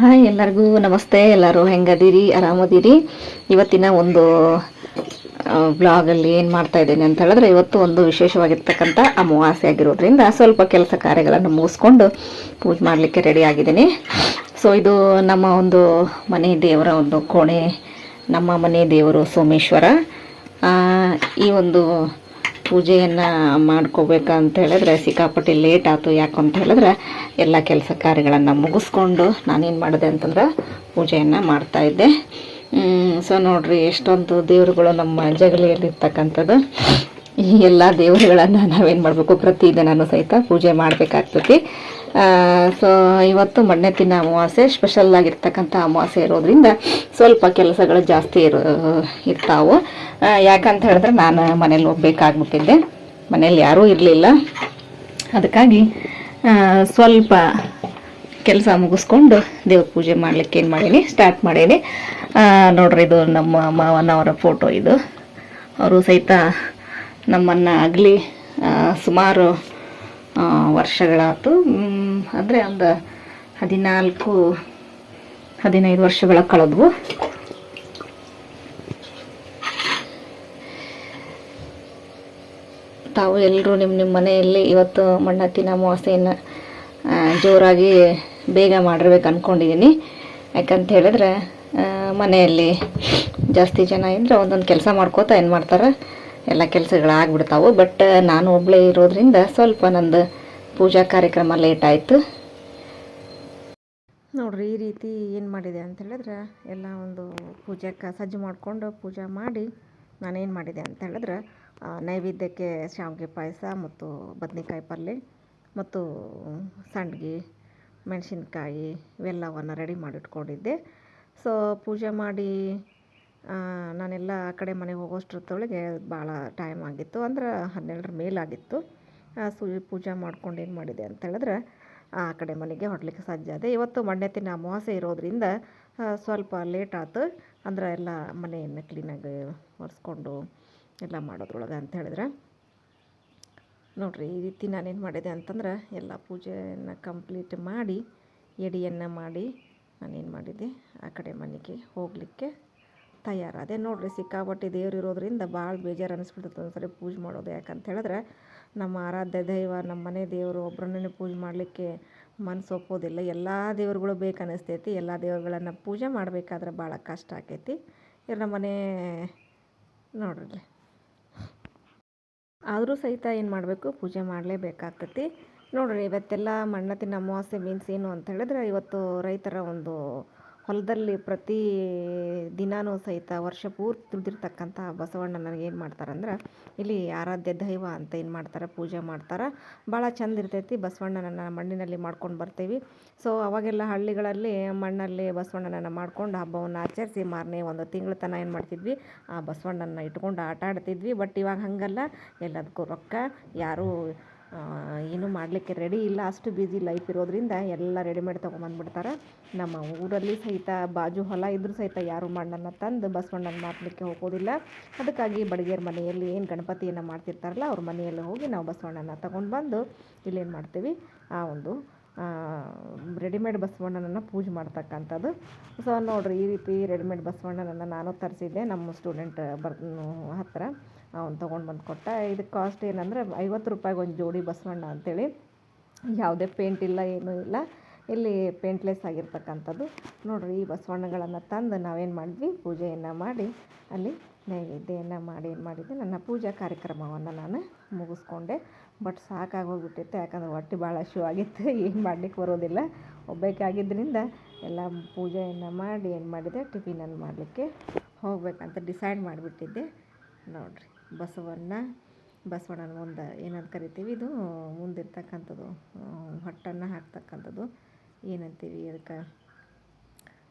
Hi, ಎಲ್ಲರಿಗೂ ನಮಸ್ತೆ. ಎಲ್ಲರೂ ಹೆಂಗದೀರಿ? ಆರಾಮದೀರಿ? ಇವತ್ತಿನ ಒಂದು ಬ್ಲಾಗಲ್ಲಿ ಏನು ಮಾಡ್ತಾ ಇದ್ದೇನೆ ಅಂತ ಹೇಳಿದ್ರೆ, ಇವತ್ತು ಒಂದು ವಿಶೇಷವಾಗಿರ್ತಕ್ಕಂಥ ಅಮಾವಾಸ್ಯೆ ಆಗಿರೋದ್ರಿಂದ ಸ್ವಲ್ಪ ಕೆಲಸ ಕಾರ್ಯಗಳನ್ನು ಮುಗಿಸ್ಕೊಂಡು ಪೂಜೆ ಮಾಡಲಿಕ್ಕೆ ರೆಡಿ ಆಗಿದ್ದೀನಿ. ಸೊ ಇದು ನಮ್ಮ ಒಂದು ಮನೆ ದೇವರ ಒಂದು ಕೋಣೆ, ನಮ್ಮ ಮನೆ ದೇವರು ಸೋಮೇಶ್ವರ. ಈ ಒಂದು ಪೂಜೆಯನ್ನು ಮಾಡ್ಕೋಬೇಕಂತ ಹೇಳಿದ್ರೆ ಸಿಕ್ಕಾಪಟ್ಟೆ ಲೇಟ್ ಆಯ್ತು ಯಾಕಂತ ಹೇಳಿದ್ರೆ ಎಲ್ಲ ಕೆಲಸ ಕಾರ್ಯಗಳನ್ನು ಮುಗಿಸ್ಕೊಂಡು ನಾನೇನು ಮಾಡಿದೆ ಅಂತಂದ್ರೆ ಪೂಜೆಯನ್ನು ಮಾಡ್ತಾಯಿದ್ದೆ ಸೊ ನೋಡಿರಿ, ಎಷ್ಟೊಂದು ದೇವರುಗಳು ನಮ್ಮ ಜಗಲಿಯಲ್ಲಿರ್ತಕ್ಕಂಥದ್ದು. ಈ ಎಲ್ಲ ದೇವರುಗಳನ್ನು ನಾವೇನು ಮಾಡಬೇಕು? ಪ್ರತಿದಿನನೂ ಸಹಿತ ಪೂಜೆ ಮಾಡಬೇಕಾಗ್ತೈತಿ. ಸೊ ಇವತ್ತು ತಿನ್ನ ಅಮಾವಾಸ್ಯೆ ಸ್ಪೆಷಲ್ ಆಗಿರ್ತಕ್ಕಂಥ ಅಮಾವಾಸ್ಯೆ ಇರೋದ್ರಿಂದ ಸ್ವಲ್ಪ ಕೆಲಸಗಳು ಜಾಸ್ತಿ ಇರೋ, ಇರ್ತಾವು. ಯಾಕಂತ ಹೇಳಿದ್ರೆ ನಾನು ಮನೇಲಿ ಹೋಗ್ಬೇಕಾಗ್ಬಿಟ್ಟಿದ್ದೆ. ಮನೇಲಿ ಯಾರೂ ಇರಲಿಲ್ಲ. ಅದಕ್ಕಾಗಿ ಸ್ವಲ್ಪ ಕೆಲಸ ಮುಗಿಸ್ಕೊಂಡು ದೇವ್ರ ಪೂಜೆ ಮಾಡ್ಲಿಕ್ಕೆ ಏನು ಮಾಡೀನಿ ಸ್ಟಾರ್ಟ್ ಮಾಡೀನಿ. ನೋಡ್ರಿ, ಇದು ನಮ್ಮ ಮಾವನವರ ಫೋಟೋ ಇದು. ಅವರು ಸಹಿತ ನಮ್ಮನ್ನು ಆಗಲಿ ಸುಮಾರು ವರ್ಷಗಳಾಯ್ತು ಅಂದರೆ ಒಂದು ಹದಿನಾಲ್ಕು, ಹದಿನೈದು ವರ್ಷಗಳ ಕಳೆದ್ವು. ತಾವು ಎಲ್ಲರೂ ನಿಮ್ಮ ನಿಮ್ಮ ಮನೆಯಲ್ಲಿ ಇವತ್ತು ಮಣ್ಣತ್ತಿನ ಅಮಾವಾಸ್ಯೆಯನ್ನು ಜೋರಾಗಿ ಬೇಗ ಮಾಡಿರ್ಬೇಕು ಅಂದ್ಕೊಂಡಿದ್ದೀನಿ ಯಾಕಂತ ಹೇಳಿದ್ರೆ ಮನೆಯಲ್ಲಿ ಜಾಸ್ತಿ ಜನ ಇದ್ದರೆ ಒಂದೊಂದು ಕೆಲಸ ಮಾಡ್ಕೋತಾ ಏನು ಮಾಡ್ತಾರೆ? ಎಲ್ಲ ಕೆಲಸಗಳಾಗ್ಬಿಡ್ತಾವೆ. ಬಟ್ ನಾನು ಒಬ್ಬಳೇ ಇರೋದ್ರಿಂದ ಸ್ವಲ್ಪ ನಂದು ಪೂಜಾ ಕಾರ್ಯಕ್ರಮ ಲೇಟ್ ಆಯಿತು. ನೋಡ್ರಿ, ಈ ರೀತಿ ಏನು ಮಾಡಿದೆ ಅಂತ ಹೇಳಿದ್ರೆ, ಎಲ್ಲ ಒಂದು ಪೂಜೆಗೆ ಸಜ್ಜು ಮಾಡಿಕೊಂಡು ಪೂಜೆ ಮಾಡಿ ನಾನೇನು ಮಾಡಿದೆ ಅಂತ ಹೇಳಿದ್ರೆ ನೈವೇದ್ಯಕ್ಕೆ ಶಾವಿಗೆ ಪಾಯಸ ಮತ್ತು ಬದನೆಕಾಯಿ ಪಲ್ಯ ಮತ್ತು ಸಂಡ್ಗಿ, ಮೆಣಸಿನ್ಕಾಯಿ ಇವೆಲ್ಲವನ್ನು ರೆಡಿ ಮಾಡಿಟ್ಕೊಂಡಿದ್ದೆ. ಸೊ ಪೂಜೆ ಮಾಡಿ ನಾನೆಲ್ಲ ಆ ಕಡೆ ಮನೆಗೆ ಹೋಗೋಷ್ಟೊತ್ತೊಳಗೆ ಭಾಳ ಟೈಮ್ ಆಗಿತ್ತು. ಅಂದ್ರೆ ಹನ್ನೆರಡರ ಮೇಲಾಗಿತ್ತು. ಆ, ಸು ಪೂಜೆ ಮಾಡ್ಕೊಂಡು ಏನು ಮಾಡಿದೆ ಅಂತ ಹೇಳಿದ್ರೆ ಆ ಕಡೆ ಮನೆಗೆ ಹೊಡ್ಲಿಕ್ಕೆ ಸಾಧ್ಯ ಅದೇ. ಇವತ್ತು ಮಂಡ್ಯತಿನ ಅಮಾವಾಸ್ಯೆ ಇರೋದ್ರಿಂದ ಸ್ವಲ್ಪ ಲೇಟ್ ಆಯ್ತು ಅಂದ್ರೆ ಎಲ್ಲ ಮನೆಯನ್ನು ಕ್ಲೀನಾಗಿ ಒರೆಸ್ಕೊಂಡು ಎಲ್ಲ ಮಾಡೋದ್ರೊಳಗೆ ಅಂತ ಹೇಳಿದ್ರೆ ನೋಡಿರಿ ಈ ರೀತಿ ನಾನೇನು ಮಾಡಿದೆ ಅಂತಂದ್ರೆ ಎಲ್ಲ ಪೂಜೆಯನ್ನು ಕಂಪ್ಲೀಟ್ ಮಾಡಿ ಎಡಿಯನ್ನು ಮಾಡಿ ನಾನೇನು ಮಾಡಿದೆ ಆ ಕಡೆ ಮನೆಗೆ ಹೋಗಲಿಕ್ಕೆ ತಯಾರಾದೆ. ನೋಡ್ರಿ ಸಿಕ್ಕಾಪಟ್ಟೆ ದೇವ್ರು ಇರೋದ್ರಿಂದ ಭಾಳ ಬೇಜಾರು ಅನಿಸ್ಬಿಡ್ತದೆ ಒಂದ್ಸರಿ ಪೂಜೆ ಮಾಡೋದು. ಯಾಕಂತ ಹೇಳಿದ್ರೆ ನಮ್ಮ ಆರಾಧ್ಯ ದೈವ, ನಮ್ಮ ಮನೆ ದೇವರು ಒಬ್ಬರನ್ನೇ ಪೂಜೆ ಮಾಡಲಿಕ್ಕೆ ಮನಸ್ಸು ಒಪ್ಪೋದಿಲ್ಲ. ಎಲ್ಲ ದೇವರುಗಳು ಬೇಕು ಅನ್ನಿಸ್ತೈತಿ ಎಲ್ಲ ದೇವ್ರುಗಳನ್ನು ಪೂಜೆ ಮಾಡಬೇಕಾದ್ರೆ ಭಾಳ ಕಷ್ಟ ಆಕೈತಿ. ಇವ್ರು ನಮ್ಮ ಮನೆ ನೋಡ್ರಿ. ಆದರೂ ಸಹಿತ ಏನು ಮಾಡಬೇಕು? ಪೂಜೆ ಮಾಡಲೇಬೇಕಾಗ್ತೈತಿ. ನೋಡ್ರಿ ಇವತ್ತೆಲ್ಲ ಮಣ್ಣತ್ತಿನ ಅಮಾವಾಸ್ಯೆ, ಮೀನ್ಸ್ ಏನು ಅಂತ ಹೇಳಿದ್ರೆ ಇವತ್ತು ರೈತರ ಒಂದು ಹೊಲದಲ್ಲಿ ಪ್ರತಿ ದಿನಾನೂ ಸಹಿತ ವರ್ಷ ಪೂರ್ತಿ ದುಡ್ದಿರ್ತಕ್ಕಂಥ ಬಸವಣ್ಣ ನನಗೆ ಏನು ಮಾಡ್ತಾರಂದ್ರೆ ಇಲ್ಲಿ ಆರಾಧ್ಯ ದೈವ ಅಂತ ಏನು ಮಾಡ್ತಾರೆ, ಪೂಜೆ ಮಾಡ್ತಾರೆ. ಭಾಳ ಚಂದ ಇರ್ತೈತಿ, ಬಸವಣ್ಣನನ್ನು ಮಣ್ಣಿನಲ್ಲಿ ಮಾಡ್ಕೊಂಡು ಬರ್ತೀವಿ. ಸೊ ಅವಾಗೆಲ್ಲ ಹಳ್ಳಿಗಳಲ್ಲಿ ಮಣ್ಣಲ್ಲಿ ಬಸವಣ್ಣನನ್ನು ಮಾಡ್ಕೊಂಡು ಹಬ್ಬವನ್ನು ಆಚರಿಸಿ ಮಾರನೇ ಒಂದು ತಿಂಗಳ ತನಕ ಏನು ಮಾಡ್ತಿದ್ವಿ, ಆ ಬಸವಣ್ಣನ ಇಟ್ಕೊಂಡು ಆಟ ಆಡ್ತಿದ್ವಿ. ಬಟ್ ಇವಾಗ ಹಾಗಲ್ಲ, ಎಲ್ಲದಕ್ಕೂ ರೊಕ್ಕ, ಯಾರೂ ಏನೂ ಮಾಡಲಿಕ್ಕೆ ರೆಡಿ ಇಲ್ಲ. ಅಷ್ಟು ಬ್ಯುಸಿ ಲೈಫ್ ಇರೋದ್ರಿಂದ ಎಲ್ಲ ರೆಡಿಮೇಡ್ ತೊಗೊಂಬಂದ್ಬಿಡ್ತಾರೆ. ನಮ್ಮ ಊರಲ್ಲಿ ಸಹಿತ ಬಾಜು ಹೊಲ ಇದ್ರೂ ಸಹಿತ ಯಾರು ಮಣ್ಣನ್ನು ತಂದು ಬಸವಣ್ಣನ ಮಾರಲಿಕ್ಕೆ ಹೋಗೋದಿಲ್ಲ. ಅದಕ್ಕಾಗಿ ಬಡಗೇರ ಮನೆಯಲ್ಲಿ ಏನು ಗಣಪತಿಯನ್ನು ಮಾಡ್ತಿರ್ತಾರಲ್ಲ, ಅವ್ರ ಮನೆಯಲ್ಲಿ ಹೋಗಿ ನಾವು ಬಸವಣ್ಣನ ತಗೊಂಡು ಬಂದು ಇಲ್ಲೇನು ಮಾಡ್ತೀವಿ? ಆ ಒಂದು ರೆಡಿಮೇಡ್ ಬಸವಣ್ಣನನ್ನು ಪೂಜೆ ಮಾಡ್ತಕ್ಕಂಥದ್ದು. ಸೊ ನೋಡಿರಿ, ಈ ರೀತಿ ರೆಡಿಮೇಡ್ ಬಸವಣ್ಣನನ್ನು ನಾನು ತರಿಸಿದ್ದೆ. ನಮ್ಮ ಸ್ಟೂಡೆಂಟ್ ಬರ್ ಹತ್ತಿರ ಅವ್ನು ತೊಗೊಂಡು ಬಂದು ಕೊಟ್ಟ. ಇದಕ್ಕೆ ಕಾಸ್ಟ್ ಏನಂದರೆ ಐವತ್ತು ರೂಪಾಯಿಗೆ ಒಂದು ಜೋಡಿ ಬಸವಣ್ಣ ಅಂತೇಳಿ. ಯಾವುದೇ ಪೇಂಟ್ ಇಲ್ಲ, ಏನೂ ಇಲ್ಲ. ಇಲ್ಲಿ ಪೇಂಟ್ಲೆಸ್ ಆಗಿರ್ತಕ್ಕಂಥದ್ದು. ನೋಡಿರಿ, ಈ ಬಸವಣ್ಣಗಳನ್ನು ತಂದು ನಾವೇನು ಮಾಡಿದ್ವಿ? ಪೂಜೆಯನ್ನು ಮಾಡಿ ಅಲ್ಲಿ ನೈವೇದ್ಯವನ್ನು ಮಾಡಿ ಏನು ಮಾಡಿದ್ದೆ? ನನ್ನ ಪೂಜಾ ಕಾರ್ಯಕ್ರಮವನ್ನು ನಾನು ಮುಗಿಸ್ಕೊಂಡೆ. ಬಟ್ ಸಾಕಾಗೋಗ್ಬಿಟ್ಟಿತ್ತು ಯಾಕಂದ್ರೆ ಹೊಟ್ಟೆ ಭಾಳ ಶೂ ಆಗಿತ್ತು. ಏನು ಮಾಡಲಿಕ್ಕೆ ಬರೋದಿಲ್ಲ. ಒಬ್ಬಕ್ಕಾಗಿದ್ದರಿಂದ ಎಲ್ಲ ಪೂಜೆಯನ್ನು ಮಾಡಿ ಏನು ಮಾಡಿದೆ? ಟಿಫಿನನ್ನು ಮಾಡಲಿಕ್ಕೆ ಹೋಗಬೇಕಂತ ಡಿಸೈಡ್ ಮಾಡಿಬಿಟ್ಟಿದ್ದೆ. ನೋಡಿರಿ, ಬಸವಣ್ಣ ಬಸವಣ್ಣನ ಒಂದು ಏನಂತ ಕರಿತೀವಿ, ಇದು ಮುಂದಿರ್ತಕ್ಕಂಥದ್ದು ಹೊಟ್ಟನ್ನು ಹಾಕ್ತಕ್ಕಂಥದ್ದು. ಏನಂತೀವಿ ಅದಕ್ಕೆ?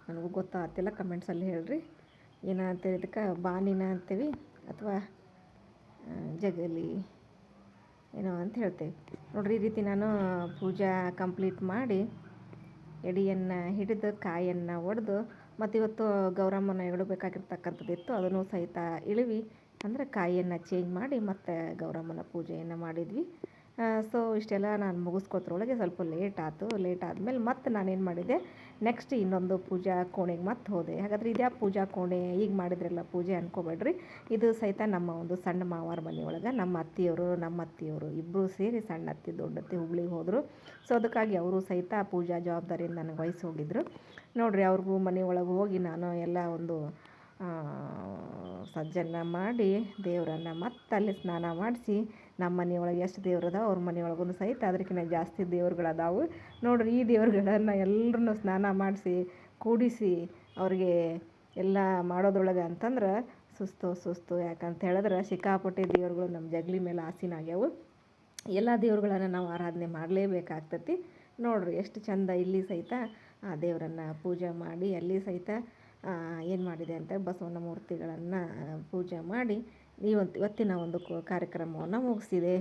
ನನಗೂ ಗೊತ್ತಾಗ್ತಿಲ್ಲ, ಕಮೆಂಟ್ಸಲ್ಲಿ ಹೇಳ್ರಿ. ಏನಂತೇಳಿ ಇದಕ್ಕೆ? ಬಾನಿನ ಅಂತೀವಿ ಅಥವಾ ಜಗಲಿ, ಏನೋ ಅಂತ ಹೇಳ್ತೇವೆ. ನೋಡಿರಿ, ಈ ರೀತಿ ನಾನು ಪೂಜಾ ಕಂಪ್ಲೀಟ್ ಮಾಡಿ ಎಡಿಯನ್ನು ಹಿಡಿದು, ಕಾಯನ್ನು ಒಡೆದು ಮತ್ತು ಇವತ್ತು ಗೌರಮ್ಮನ ಇಡಬೇಕಾಗಿರ್ತಕ್ಕಂಥದ್ದು ಇತ್ತು ಅದನ್ನು ಸಹಿತ ಇಳಿವಿ. ಅಂದರೆ ಕಾಯಿಯನ್ನು ಚೇಂಜ್ ಮಾಡಿ ಮತ್ತೆ ಗೌರಮ್ಮನ ಪೂಜೆಯನ್ನು ಮಾಡಿದ್ವಿ. ಸೊ ಇಷ್ಟೆಲ್ಲ ನಾನು ಮುಗಿಸ್ಕೊತ್ರೊಳಗೆ ಸ್ವಲ್ಪ ಲೇಟ್ ಆಯಿತು ಲೇಟ್ ಆದಮೇಲೆ ಮತ್ತೆ ನಾನೇನು ಮಾಡಿದೆ ನೆಕ್ಸ್ಟ್ ಇನ್ನೊಂದು ಪೂಜಾ ಕೋಣೆಗೆ ಮತ್ತೆ ಹೋದೆ. ಹಾಗಾದ್ರೆ ಇದ್ಯಾ ಪೂಜಾ ಕೋಣೆ? ಈಗ ಮಾಡಿದ್ರಲ್ಲ ಪೂಜೆ ಅನ್ಕೋಬೇಡ್ರಿ. ಇದು ಸಹಿತ ನಮ್ಮ ಒಂದು ಸಣ್ಣ ಮಾವಾರ ಮನೆಯೊಳಗೆ ನಮ್ಮ ಅತ್ತಿಯವರು ನಮ್ಮ ಅತ್ತಿಯವರು ಇಬ್ಬರು ಸೇರಿ ಸಣ್ಣ ಅತ್ತಿ, ದೊಡ್ಡ ಅತ್ತಿ ಹುಬ್ಳಿಗೆ ಹೋದರು. ಸೊ ಅದಕ್ಕಾಗಿ ಅವರು ಸಹಿತ ಪೂಜಾ ಜವಾಬ್ದಾರಿಯಿಂದ ನನಗೆ ವಹಿಸಿ ಹೋಗಿದ್ರು. ನೋಡಿರಿ ಅವ್ರಿಗೂ ಮನೆ ಒಳಗೆ ಹೋಗಿ ನಾನು ಎಲ್ಲ ಒಂದು ಸಜ್ಜನ್ನು ಮಾಡಿ ದೇವರನ್ನ ಮತ್ತೆ ಅಲ್ಲಿ ಸ್ನಾನ ಮಾಡಿಸಿ ನಮ್ಮ ಮನೆಯೊಳಗೆ ಎಷ್ಟು ದೇವ್ರು ಅವ್ರ ಮನೆಯೊಳಗೂ ಸಹಿತ ಅದಕ್ಕಿಂತ ಜಾಸ್ತಿ ದೇವ್ರುಗಳದಾವು. ನೋಡ್ರಿ, ಈ ದೇವ್ರುಗಳನ್ನು ಎಲ್ಲರನ್ನೂ ಸ್ನಾನ ಮಾಡಿಸಿ, ಕೂಡಿಸಿ ಅವ್ರಿಗೆ ಎಲ್ಲ ಮಾಡೋದ್ರೊಳಗೆ ಅಂತಂದ್ರೆ ಸುಸ್ತು ಸುಸ್ತು ಯಾಕಂತ ಹೇಳಿದ್ರೆ ಸಿಕ್ಕಾಪಟ್ಟೆ ದೇವ್ರುಗಳು ನಮ್ಮ ಜಗಲಿ ಮೇಲೆ ಆಸೀನಾಗ್ಯಾವು ಎಲ್ಲ ದೇವ್ರುಗಳನ್ನು ನಾವು ಆರಾಧನೆ ಮಾಡಲೇಬೇಕಾಗ್ತತಿ. ನೋಡ್ರಿ, ಎಷ್ಟು ಚಂದ ಇಲ್ಲಿ ಸಹಿತ ಆ ದೇವರನ್ನು ಪೂಜೆ ಮಾಡಿ, ಅಲ್ಲಿ ಸಹಿತ ಏನು ಮಾಡಿದೆ ಅಂತ ಬಸವನ ಮೂರ್ತಿಗಳನ್ನು ಪೂಜೆ ಮಾಡಿ ಇವತ್ತು ಇವತ್ತಿನ ಒಂದು ಕಾರ್ಯಕ್ರಮವನ್ನು ಮುಗಿಸಿದೆ.